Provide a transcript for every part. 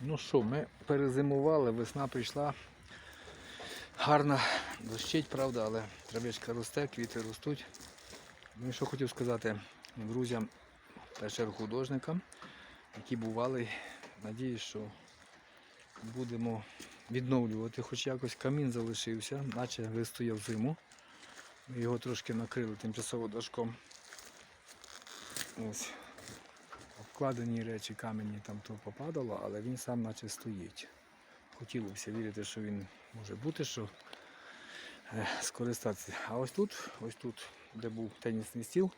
Ну що, ми перезимували, весна прийшла. Гарно дощить, правда, але травичка росте, квіти ростуть. Ну і що хотів сказати друзям, чергу художникам, які бували. Надіюсь, що будемо відновлювати. Хоч якось камін залишився, наче вистояв зиму. Його трошки накрили тимчасово дошком. Ось. Обкладені речі камені там то попадало, але він сам наче стоїть. Хотілося вірити, що він може бути, що е, скористатися. А ось тут, ось тут, де був тенісний стіл,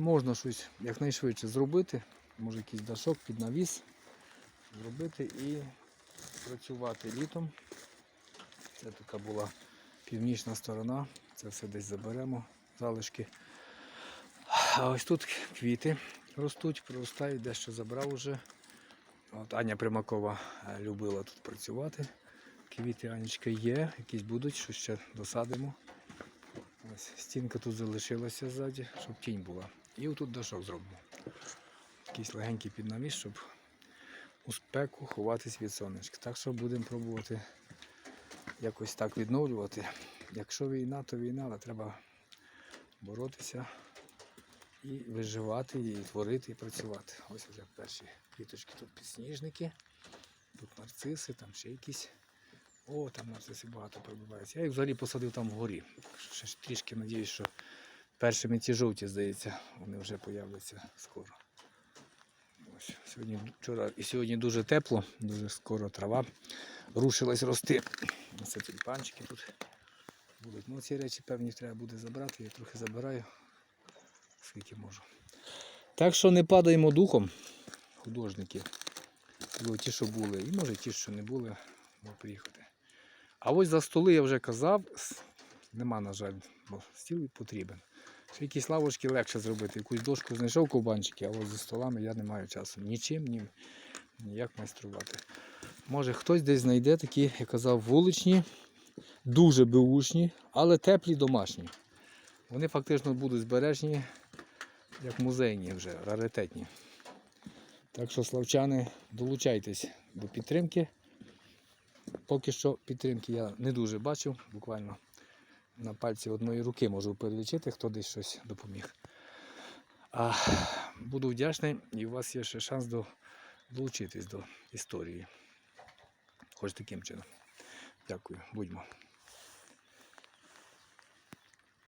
можна щось якнайшвидше зробити. Може якийсь дашок під навіс зробити і працювати літом. Це така була північна сторона. Це все десь заберемо, залишки. А ось тут квіти ростуть, проростають, дещо забрав уже. От Аня Примакова е, любила тут працювати. Квіти Анечка є, якісь будуть, що ще досадимо. Ось стінка тут залишилася ззаді, щоб тінь була. І отут дашок зробимо. Якийсь легенький піднавіс, щоб у спеку ховатись від сонечка. Так що будемо пробувати якось так відновлювати. Якщо війна, то війна, але треба боротися і виживати, і творити, і працювати. Ось вже перші квіточки, тут підсніжники, тут нарциси, там ще якісь. О, там нарциси багато пробиваються. Я їх взагалі посадив там вгорі. Ще ж трішки надіюсь, що першими ті жовті, здається, вони вже появляться скоро. Ось, сьогодні, вчора і сьогодні дуже тепло, дуже скоро трава рушилась рости. Це тюльпанчики тут будуть. Ну, ці речі певні треба буде забрати, я трохи забираю скільки можу. Так що не падаємо духом, художники. Бо ті, що були, і може ті, що не були, можуть приїхати. А ось за столи я вже казав, нема, на жаль, бо стіл потрібен. Ще якісь лавочки легше зробити, якусь дошку знайшов ковбанчики, а ось за столами я не маю часу. Нічим, ні, ніяк майструвати. Може хтось десь знайде такі, я казав, вуличні, дуже беушні, але теплі домашні. Вони фактично будуть збережені як музейні вже, раритетні. Так що, славчани, долучайтесь до підтримки. Поки що підтримки я не дуже бачив, буквально на пальці одної руки можу перелічити, хто десь щось допоміг. А буду вдячний і у вас є ще шанс до, долучитись до історії. Хоч таким чином. Дякую, будьмо.